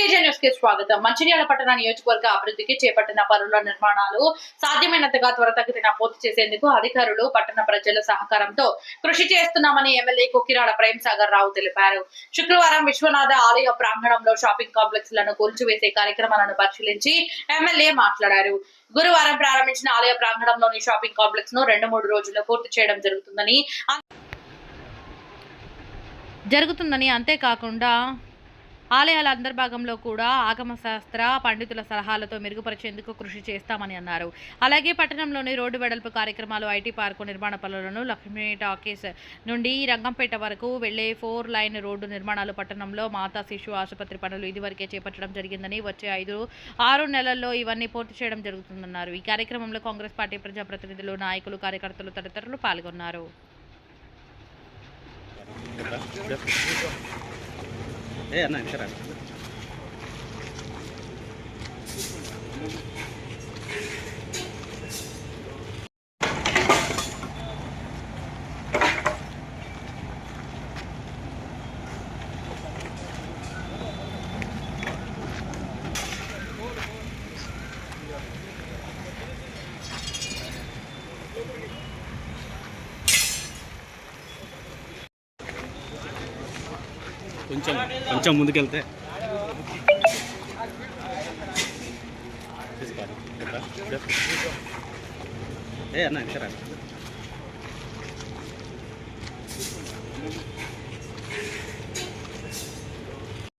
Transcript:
స్వాగతం. మంచిర్యాల పట్టణ నియోజకవర్గ అభివృద్ధికి చేపట్టిన పనుల నిర్మాణాలు సాధ్యమైనంతగా త్వరతగతిన పూర్తి చేసేందుకు అధికారులు పట్టణ ప్రజల సహకారంతో కృషి చేస్తున్నామని ఎమ్మెల్యే కుకిరాడ ప్రేమ్ సాగర్ రావు తెలిపారు. శుక్రవారం విశ్వనాథ ఆలయ ప్రాంగణంలో షాపింగ్ కాంప్లెక్స్లను కూల్చివేసే కార్యక్రమాలను పరిశీలించి ఎమ్మెల్యే మాట్లాడారు. గురువారం ప్రారంభించిన ఆలయ ప్రాంగణంలోని షాపింగ్ కాంప్లెక్స్ను రెండు మూడు రోజుల్లో పూర్తి చేయడం జరుగుతుందని జరుగుతుందని అంతేకాకుండా ఆలయాల అంతర్భాగంలో కూడా ఆగమ శాస్త్ర పండితుల సలహాలతో మెరుగుపరిచేందుకు కృషి చేస్తామని అన్నారు. అలాగే పట్టణంలోని రోడ్డు వెడల్పు కార్యక్రమాలు ఐటీ పార్కు నిర్మాణ పనులను లక్ష్మీ టాకీస్ నుండి రంగంపేట వరకు వెళ్ళే ఫోర్ లైన్ రోడ్డు నిర్మాణాలు పట్టణంలో మాతా శిశు ఆసుపత్రి పనులు ఇదివరకే చేపట్టడం జరిగిందని వచ్చే ఐదు ఆరు నెలల్లో ఇవన్నీ పూర్తి చేయడం జరుగుతుందన్నారు. ఈ కార్యక్రమంలో కాంగ్రెస్ పార్టీ ప్రజాప్రతినిధులు నాయకులు కార్యకర్తలు తదితరులు పాల్గొన్నారు. ఏ అన్న ఇక్కడ కొంచెం కొంచెం ముందుకెళ్తే. ఏ అన్న ఇక్కడ